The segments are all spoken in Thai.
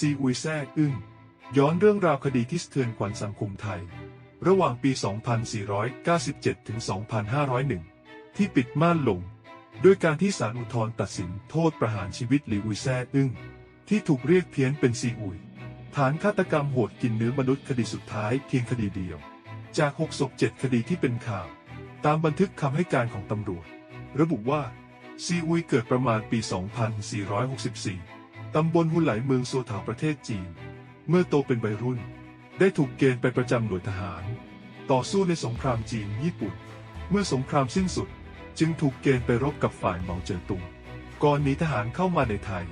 ซีอุยแซ่อึ้งย้อนเรื่องราวคดีที่สะเทือนขวัญสังคมไทย ระหว่างปี 2497 ถึง 2501 ที่ปิดม่านลง ด้วยการที่ศาลอุทธรณ์ตัดสินโทษประหารชีวิตหลิวอุยแซ่อึ้งที่ถูกเรียกเพี้ยนเป็นซีอุย ฐานฆาตกรรมโหดกินเนื้อมนุษย์คดีสุดท้ายเพียงคดีเดียว จาก6ศพ7คดีที่เป็นข่าว ตามบันทึกคำให้การของตำรวจ ระบุว่าซีอุยเกิดประมาณปี 2464 ตำบลฮุนไหลเมืองโซถาประเทศจีน เมื่อโตเป็นวัยรุ่น ได้ถูกเกณฑ์ไปประจำหน่วยทหาร ต่อสู้ในสงครามจีนญี่ปุ่น เมื่อสงครามสิ้นสุดจึงถูกเกณฑ์ไปรบกับฝ่ายเหมาเจ๋อตุง ก่อนหนีทหารเข้ามาในไทย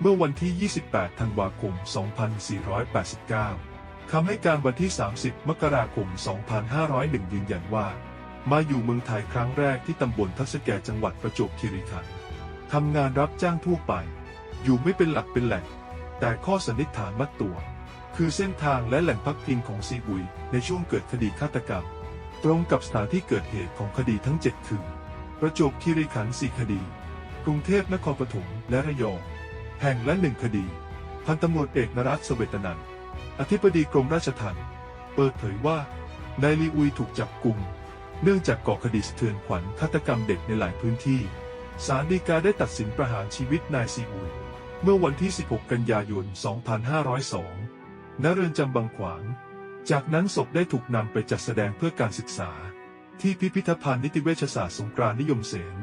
เมื่อวันที่ 28 ธันวาคม 2489 คำให้การวันที่ 30 มกราคม 2501 ยืนยันว่า มาอยู่เมืองไทยครั้งแรกที่ตำบลทับสแกจังหวัดประจวบคีรีขันธ์ทำงานรับจ้างทั่วไป อยู่ไม่เป็นหลักเป็นแหล่ง แต่ข้อสันนิษฐานมัดตัว คือเส้นทางและแหล่งพักพิงของซีอุยในช่วงเกิดคดีฆาตกรรม ตรงกับสถานที่เกิดเหตุของคดีทั้ง 7 คือ ประจวบคีรีขันธ์4คดี กรุงเทพนครปฐมและระยอง แห่งละหนึ่งคดี พันตำรวจเอกนรัตน์เสเวตนันอธิบดีกรมราชทัณฑ์เปิดเผยว่านายลีอุยถูกจับกลุ่มเนื่องจากก่อคดีสะเทือนขวัญฆาตกรรมเด็กในหลายพื้นที่ ศาลฎีกาได้ตัดสินประหารชีวิตนายซีอุย เมื่อวันที่ 16 กันยายน 2502 ณ เรือนจำบางขวาง จากนั้นศพได้ถูกนำไปจัดแสดงเพื่อการศึกษา ที่พิพิธภัณฑ์นิติเวชศาสตร์สงกรานนิยมเสน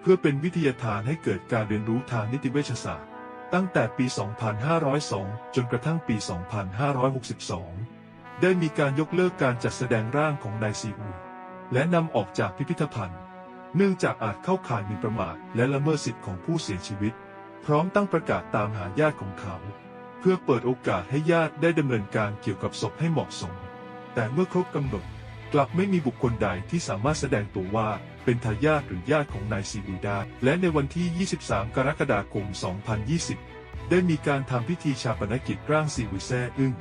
เพื่อเป็นวิทยาทานให้เกิดการเรียนรู้ทางนิติเวชศาสตร์ ตั้งแต่ปี 2502 จนกระทั่งปี 2562 ได้มีการยกเลิกการจัดแสดงร่างของนายซีอุยและนำออกจากพิพิธภัณฑ์ เนื่องจากอาจเข้าข่ายหมิ่นประมาทและละเมิดสิทธิของผู้เสียชีวิต พร้อมตั้งประกาศตามหาญาติของเขา เพื่อเปิดโอกาสให้ญาติได้ดำเนินการเกี่ยวกับศพให้เหมาะสม แต่เมื่อครบกำหนดกลับไม่มีบุคคลใดที่สามารถแสดงตัวว่าเป็นทายาทหรือญาติของนายซีอุยได้และในวันที่ 23 กรกฎาคม 2020 ได้มีการทำพิธีชาปนกิจร่างซีอุยแซ่อึ้ง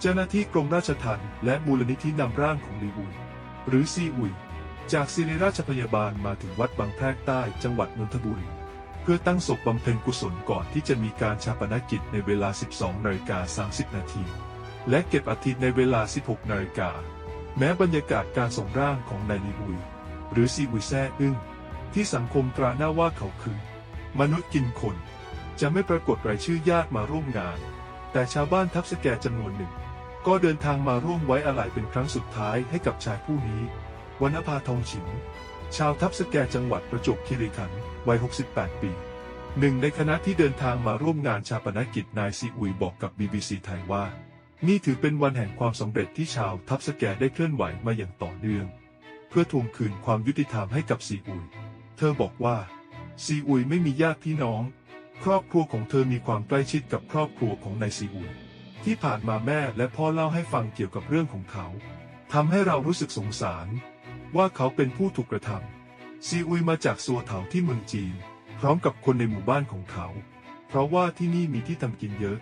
เจ้าหน้าที่กรมราชทัณฑ์และมูลนิธินำร่างของลีอุยหรือซีอุย จากศิริราชพยาบาลมาถึงวัดบางแพรกใต้จังหวัดนนทบุรี พื่อตั้งศพบำเพ็ญกุศลก่อนที่จะมีการชาปนกิจในเวลา 12นาฬิกา30 นาที และเก็บอาทิตย์ในเวลา 16นาฬิกา แม้บรรยากาศการส่งร่างของนายลีอุย หรือซีอุยแซ่อึ้งที่สังคมตราหน้าว่าเขาคือ มนุษย์กินคน จะไม่ปรากฏรายชื่อญาติมาร่วมงาน แต่ชาวบ้านทับสแกจำนวนหนึ่ง ก็เดินทางมาร่วมไว้อาลัยเป็นครั้งสุดท้ายให้กับชายผู้นี้วรรณภาทองฉิม ชาวทับสแกจังหวัดประจวบคีรีขันธ์วัย 68 ปี หนึ่งในคณะที่เดินทางมาร่วมงานชาปนกิจนายซีอุยบอกกับ BBC ไทยว่า นี่ถือเป็นวันแห่งความสำเร็จที่ชาวทับสแกได้เคลื่อนไหวมาอย่างต่อเนื่อง เพื่อทวงคืนความยุติธรรมให้กับซีอุย เธอบอกว่าซีอุยไม่มีญาติพี่น้อง ครอบครัวของเธอมีความใกล้ชิดกับครอบครัวของนายซีอุย ที่ผ่านมาแม่และพ่อเล่าให้ฟังเกี่ยวกับเรื่องของเขาทำให้เรารู้สึกสงสาร ว่าเขาเป็นผู้ถูกกระทำซีอุยมาจากซัวเถาที่เมืองจีน พร้อมกับคนในหมู่บ้านของเขา เพราะว่าที่นี่มีที่ทำกินเยอะ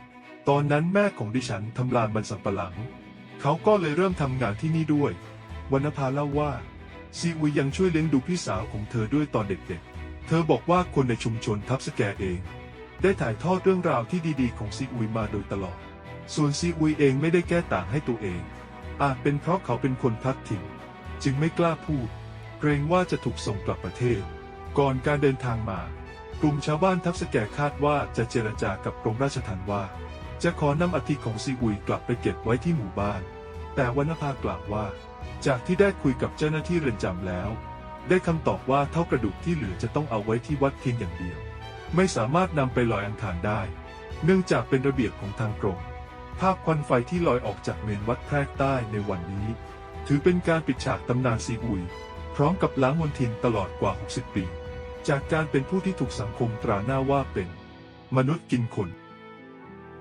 ตอนนั้นแม่ของดิฉันทำลานมันสำปะหลัง เขาก็เลยเริ่มทำงานที่นี่ด้วยวรรณภาเล่าว่าซีอุยยังช่วยเลี้ยงดูพี่สาวของเธอด้วยตอนเด็กๆ เธอบอกว่าคนในชุมชนทับสแกเอง ได้ถ่ายทอดเรื่องราวที่ดีๆ ของซีอุยมาโดยตลอด ส่วนซีอุยเองไม่ได้แก้ต่างให้ตัวเอง อาจเป็นเพราะเขาเป็นคนพลัดถิ่น จึงไม่กล้าพูด เกรงว่าจะถูกส่งกลับประเทศ ก่อนการเดินทางมา กลุ่มชาวบ้านทับสแกคาดว่าจะเจรจากับกรมราชทัณฑ์ว่า จะขอนำอัฐิของซีอุยกลับไปเก็บไว้ที่หมู่บ้าน แต่วรรณภากล่าวว่า จากที่ได้คุยกับเจ้าหน้าที่เรือนจำแล้ว ได้คำตอบว่าเท่ากระดูกที่เหลือจะต้องเอาไว้ที่วัดเพียงอย่างเดียว ไม่สามารถนำไปลอยอังคารได้ เนื่องจากเป็นระเบียบของทางกรมภาพควันไฟที่ลอยออกจากเมนวัดแพรกใต้ในวันนี้ ถือเป็นการปิดฉากตำนานซีอุย พร้อมกับล้างมนทินตลอดกว่า 60 ปี จากการเป็นผู้ที่ถูกสังคมตราหน้าว่าเป็น มนุษย์กินคน